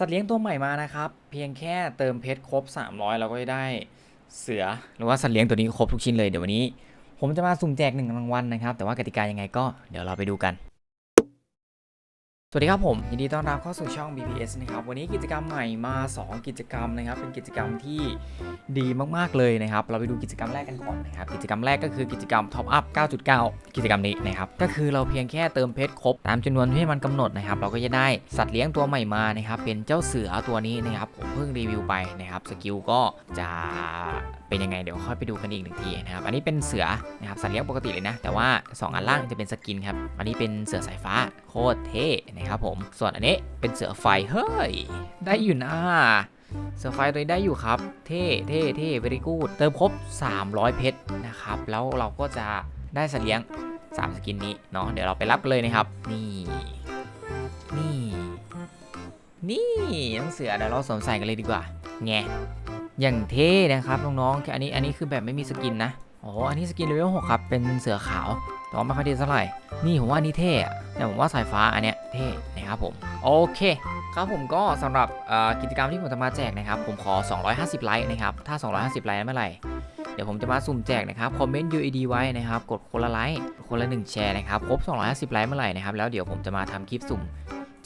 สัตว์เลี้ยงตัวใหม่มานะครับ เพียงแค่เติมเพชรครบ 300 เราก็จะได้เสือหรือว่าสัตว์เลี้ยงตัวนี้ครบทุกชิ้นเลยเดี๋ยววันนี้ ผมจะมาสุ่มแจกหนึ่งรางวัลนะครับ แต่ว่ากติกายังไงก็เดี๋ยวเราไปดูกัน สวัสดีครับผม ยินดีต้อนรับเข้าสู่ช่อง BPS นะครับ วันนี้กิจกรรมใหม่มา 2 กิจกรรมนะครับ เป็นกิจกรรมที่ดีมากๆเลยนะครับ เราไปดูกิจกรรมแรกกันก่อนนะครับ กิจกรรมแรกก็คือกิจกรรม Top Up 9.9 กิจกรรมนี้นะครับ ก็คือเราเพียงแค่เติมเพชรครบ ตามจำนวนที่มันกำหนดนะครับ เราก็จะได้สัตว์เลี้ยงตัวใหม่มานะครับ เป็นเจ้าเสือตัวนี้นะครับ ผมเพิ่งรีวิวไปนะครับ สกิลก็จะ เป็นยังไงเดี๋ยวค่อยไปดูกันอีกหนึ่งทีนะครับอันนี้เป็นเสือนะครับสัตว์เลี้ยงปกติเลยนะ แต่ว่า 2 อันล่างจะเป็นสกินครับอันนี้เป็นเสือสายฟ้าโคตรเท่นะครับผมส่วนอันนี้เป็นเสือไฟเฮ้ยได้อยู่นะเสือไฟตัวนี้ได้อยู่ครับ เท่เท่เท่ very good เติมครบ 300 เพชรนะครับแล้วเราก็จะได้สัตว์เลี้ยง 3 สกินนี้เนาะเดี๋ยวเราไปรับกันเลยนะครับ นี่ นี่ นี่น้องเสือเดี๋ยวเราสวมใส่กันเลยดีกว่าแง อย่างเท่นะครับน้องๆแค่อันนี้อันนี้คือแบบไม่มีสกินนะอ๋ออันนี้สกินเลเวล6ครับ เป็นเสือขาวแต่ว่าไม่ค่อยดีเท่าไหร่ นี่ผมว่านนี้เท่อะแต่ผมว่าสายฟ้าอันเนี้ยเท่นะครับผม โอเค ครับผมก็สำหรับกิจกรรมที่ผมจะมาแจกนะครับ ผมขอ 250 ไลค์นะครับ ถ้า 250 ไลค์เมื่อไหร่เดี๋ยวผมจะมาสุ่มแจกนะครับ คอมเมนต์ UID ไว้นะครับ กดคนละไลค์ คนละ 1 แชร์นะครับ ครบ 250 ไลค์เมื่อไหร่นะครับ แล้วเดี๋ยวผมจะมาทำคลิปสุ่ม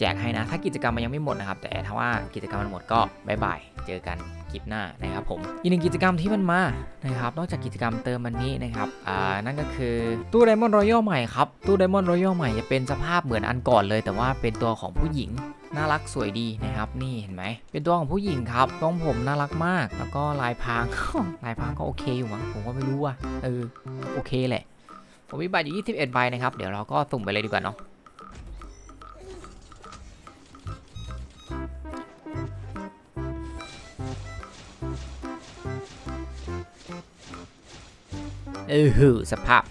จกให้นะ ถ้ากิจกรรมมันยังไม่หมดนะครับ แต่ถ้าว่ากิจกรรมมันหมดก็บายบาย เจอกันคลิปหน้านะครับผม อีกหนึ่งกิจกรรมที่มันมานะครับ นอกจากกิจกรรมเติมมันนี้นะครับ อ่า นั่นก็คือตู้ไดมอนด์รอยัลใหม่ครับ ตู้ไดมอนด์รอยัลใหม่จะเป็นสภาพเหมือนอันก่อนเลย แต่ว่าเป็นตัวของผู้หญิงน่ารักสวยดีนะครับ นี่เห็นไหม เป็นตัวของผู้หญิงครับทรงผมน่ารักมาก แล้วก็ลายพราง ลายพรางก็โอเคอยู่มั้งผมก็ไม่รู้ว่าเออโอเคแหละผมมีบัตรอยู่ 21 ใบนะครับ เดี๋ยวเราก็สุ่มไปเลยดีกว่าเนาะ เออหือสภาพ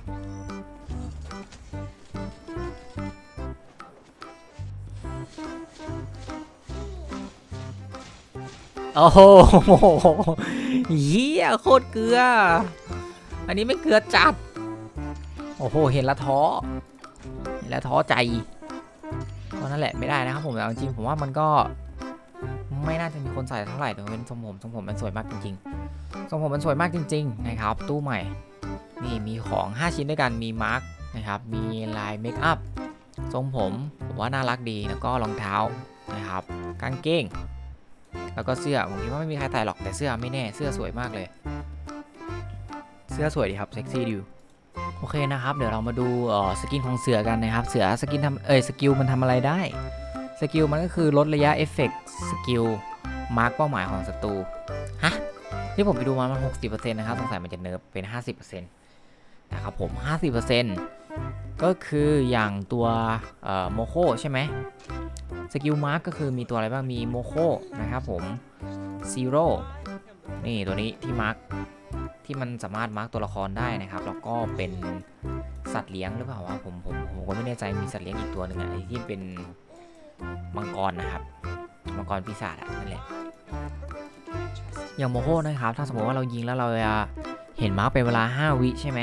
โอ้โหเหี้ยโคตรเกลือ อันนี้ไม่เกลือจัด โอ้โห เห็นละท้อเห็นละท้อใจก็นั่นแหละไม่ได้นะครับผมแต่จริงๆผมว่ามันก็ไม่น่าจะมีคนใส่เท่าไหร่แต่เป็นทรงผมทรงผมมันสวยมากจริงๆทรงผมมันสวยมากจริง ๆ นะครับ ตู้ใหม่ นี่มีของ 5 ชิ้นด้วยกันมีมาร์กนะครับ มีลายเมคอัพทรงผมผมว่าน่ารักดีแล้วก็รองเท้านะครับกางเกงแล้วก็เสื้อผมคิดว่าไม่มีใครใส่หรอกแต่เสื้อไม่แน่เสื้อสวยมากเลย เสื้อสวยดีครับเซ็กซี่ดีโอเคนะครับ เดี๋ยวเรามาดูเออสกินของเสือกันนะครับ เสือสกินทำเอยสกิลมันทำอะไรได้ สกิลมันก็คือลดระยะเอฟเฟกต์สกิลมาร์กเป้าหมายของศัตรูฮะที่ผมไปดูมามัน60%นะครับสงสัยมันจะเนิร์ฟเป็น50%น นะครับผม 50%ก็คืออย่างตัวโมโคใช่ไหมสกิลมาร์กก็คือมีตัวอะไรบ้างมีโมโคนะครับผมซีโร่นี่ตัวนี้ที่มาร์กที่มันสามารถมาร์กตัวละครได้นะครับ แล้วก็เป็นสัตว์เลี้ยงหรือเปล่าวะผมผมผมก็ไม่แน่ใจมีสัตว์เลี้ยงอีกตัวหนึ่งอะไอที่เป็นมังกรนะครับมังกรปีศาจอะนั่นแหละอย่างโมโหนะครับ ถ้าสมมติว่าเรายิงแล้วเราจะเห็นมาร์กเป็นเวลา 5 วิใช่ไหม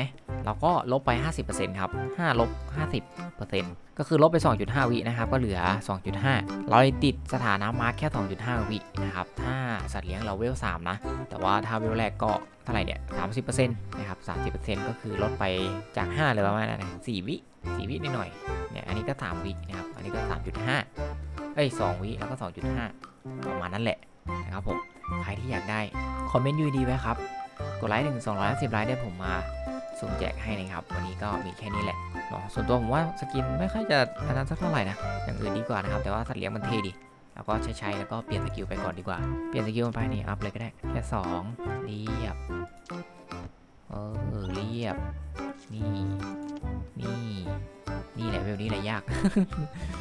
เราก็ลบไป 50%ครับ5ลบ50%ก็คือลบไป 2.5 วินะครับ ก็เหลือ 2.5 เราติดสถานะมาร์กแค่ 2.5 วินะครับ ถ้าสัตว์เลี้ยงเราเวล 3 นะ แต่ว่าถ้าเวลแรกก็เท่าไหร่เนี่ย 30%นะครับ30%ก็คือลดไปจาก 5เลยประมาณนั้นนะ4วิ4วินิดหน่อยๆเนี่ย อันนี้ก็ 3 วินะครับ อันนี้ก็ 3.5 เอ้ย 2 วิแล้วก็ 2.5 ประมาณนั้นแหละนะครับผม ใครที่อยากได้ คอมเมนต์ยูดีไว้ครับ กดไลค์ถึง210ไลค์ได้ผมมา สุ่มแจกให้นะครับ วันนี้ก็มีแค่นี้แหละเนาะส่วนตัวผมว่าสกินไม่ค่อยจะอันนั้นสักเท่าไหร่นะอย่างอื่นดีกว่านะครับ แต่ว่าสัตว์เลี้ยงมันเท่ดีแล้วก็ใช้ๆแล้วก็เปลี่ยนสกิลไปก่อนดีกว่า เปลี่ยนสกิลไปนี่อัพเลยก็ได้ แค่2เรียบ เออเรียบ นี่ นี่ นี่แหละเวลนี้แหละยาก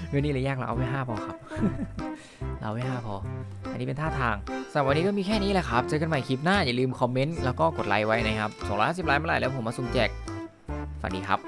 เวลนี้แหละยากเราเอาไว้5พอครับ เราไม่ห้าพอ อันนี้เป็นท่าทางสำหรับวันนี้ก็มีแค่นี้แหละครับ เจอกันใหม่คลิปหน้าอย่าลืมคอมเมนต์แล้วก็กดไลค์ไว้นะครับ250ไลค์เมื่อไหร่แล้วผมมาสุ่มแจกสวัสดีครับ